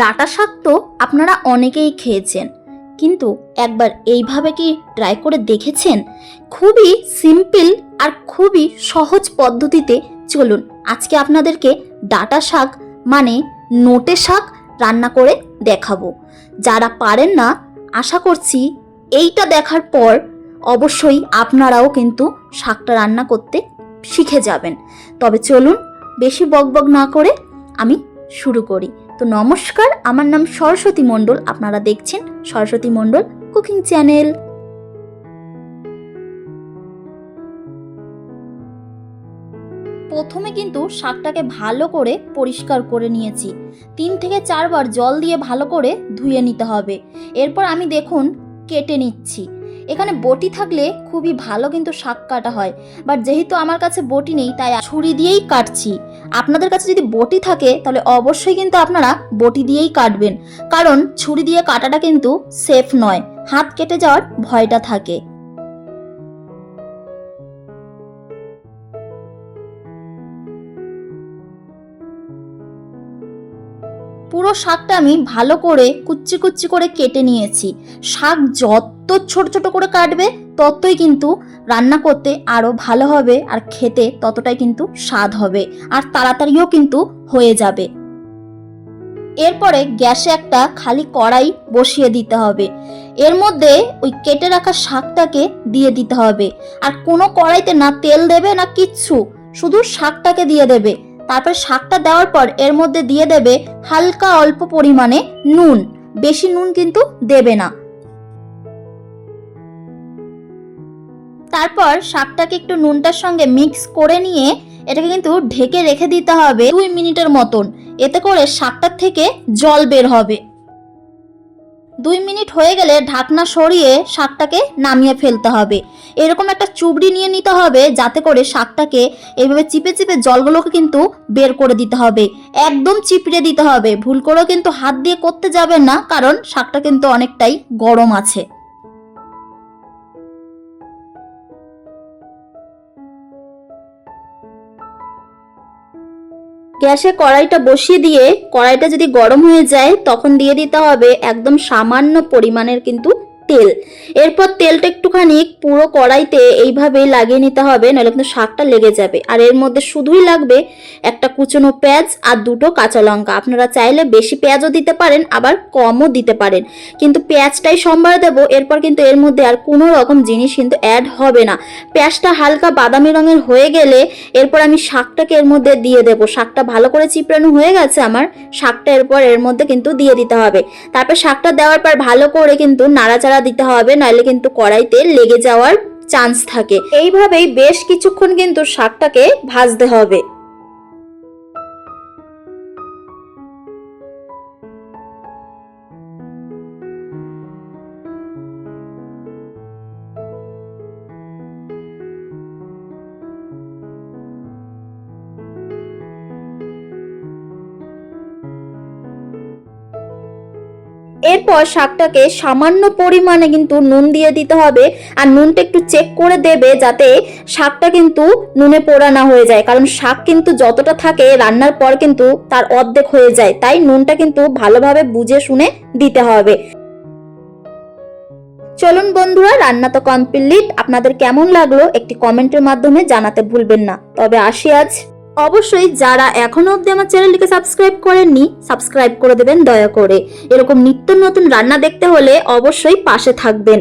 Data শাক তো আপনারা অনেকেই খেয়েছেন। কিন্তু একবার এইভাবে কি ট্রাই করে দেখেছেন? খুবই সিম্পল আর খুবই সহজ পদ্ধতিতে চলুন, আজকে আপনাদেরকে ডাটা শাক মানে নোটে শাক রান্না করে দেখাবো। যারা পারেন না, আশা করছি এইটা দেখার পর অবশ্যই আপনারাও কিন্তু শাকটা রান্না করতে শিখে যাবেন। তবে চলুন, বেশি বকবক না করে আমি শুরু করি। তো নমস্কার, আমার নাম সরস্বতী মণ্ডল, আপনারা দেখছেন সরস্বতী মণ্ডল কুকিং চ্যানেল। প্রথমে কিন্তু শাকটাকে ভালো করে পরিষ্কার করে নিয়েছি। তিন থেকে চারবার জল দিয়ে ভালো করে ধুয়ে নিতে হবে। এরপর আমি দেখুন, কেটে নিচ্ছি। এখানে বটি থাকলে খুবই ভালো কিন্তু শাক কাটা হয়। বাট যেহেতু আমার কাছে বটি নেই, তাই ছুরি দিয়েই কাটছি। আপনাদের কাছে যদি বটি থাকে, তাহলে অবশ্যই কিন্তু আপনারা বটি দিয়েই কাটবেন। কারণ ছুরি দিয়ে কাটাটা কিন্তু সেফ নয়, হাত কেটে যাওয়ার ভয়টা থাকে। পুরো শাকটা আমি ভালো করে কুচি কুচি করে কেটে নিয়েছি। শাক যত ছোট ছোট করে কাটবে, ততই কিন্তু রান্না করতে আরও ভালো হবে আর খেতে ততটাই কিন্তু স্বাদ হবে আর তাড়াতাড়িও কিন্তু হয়ে যাবে। এরপরে গ্যাসে একটা খালি কড়াই বসিয়ে দিতে হবে। এর মধ্যে ওই কেটে রাখা শাকটাকে দিয়ে দিতে হবে। আর কোনো কড়াইতে না তেল দেবে না কিচ্ছু, শুধু শাকটাকে দিয়ে দেবে। তারপর শাকটা দেওয়ার পর এর মধ্যে দিয়ে দেবে হালকা অল্প পরিমাণে নুন। বেশি নুন কিন্তু দেবে না। তারপর শাকটাকে একটু নুনটার সঙ্গে মিক্স করে নিয়ে এটাকে কিন্তু ঢেকে রেখে দিতে হবে দুই মিনিটের মতন। এতে করে শাকটার থেকে জল বের হবে। দুই মিনিট হয়ে গেলে ঢাকনা সরিয়ে শাকটাকে নামিয়ে ফেলতে হবে। এরকম একটা চুবড়ি নিয়ে নিতে হবে যাতে করে শাকটাকে এইভাবে চিপে চিপে জলগুলোকে কিন্তু বের করে দিতে হবে। একদম চিপড়ে দিতে হবে। ভুল করেও কিন্তু হাত দিয়ে করতে যাবেন না, কারণ শাকটা কিন্তু অনেকটাই গরম আছে। গ্যাসে কড়াইটা বসিয়ে দিয়ে কড়াইটা যদি গরম হয়ে যায়, তখন দিয়ে দিতে হবে একদম সামান্য পরিমাণের কিন্তু তেল। এরপর তেলটা একটুখানি পুরো কড়াইতে এইভাবেই লাগিয়ে নিতে হবে, নাহলে কিন্তু শাকটা লেগে যাবে। আর এর মধ্যে শুধুই লাগবে একটা কুচনো পেঁয়াজ আর দুটো কাঁচা লঙ্কা। আপনারা চাইলে বেশি পেঁয়াজও দিতে পারেন, আবার কমও দিতে পারেন। কিন্তু পেঁয়াজটাই সম্বার দেব, এরপর কিন্তু এর মধ্যে আর কোনো রকম জিনিস কিন্তু অ্যাড হবে না। পেঁয়াজটা হালকা বাদামি রঙের হয়ে গেলে এরপর আমি শাকটাকে এর মধ্যে দিয়ে দেব। শাকটা ভালো করে চিপড়ানো হয়ে গেছে আমার, শাকটা এরপর এর মধ্যে কিন্তু দিয়ে দিতে হবে। তারপর শাকটা দেওয়ার পর ভালো করে কিন্তু নাড়াচাড়া দিতে হবে, নাহলে কিন্তু কড়াইতে লেগে যাওয়ার চান্স থাকে। এইভাবেই বেশ কিছুক্ষণ কিন্তু শাকটাকে ভাজতে হবে। এরপর শাকটাকে সামান্য পরিমাণে কিন্তু নুন দিয়ে দিতে হবে আর নুনটা একটু চেক করে দেবে যাতে শাকটা কিন্তু নুনে পোড়া না হয়ে যায়। কারণ শাক কিন্তু যতটা থাকে রান্নার পর কিন্তু তার অর্ধেক হয়ে যায়। তাই নুনটা কিন্তু ভালোভাবে বুঝে শুনে দিতে হবে। চলুন বন্ধুরা, রান্না তো কমপ্লিট আপনাদের কেমন লাগল একটি কমেন্টের মাধ্যমে জানাতে ভুলবেন না। তবে আসি আজ। অবশ্যই যারা এখনও অবধি আমার চ্যানেলটিকে সাবস্ক্রাইব করেননি সাবস্ক্রাইব করে দেবেন দয়া করে। এরকম নিত্য নতুন রান্না দেখতে হলে অবশ্যই পাশে থাকবেন।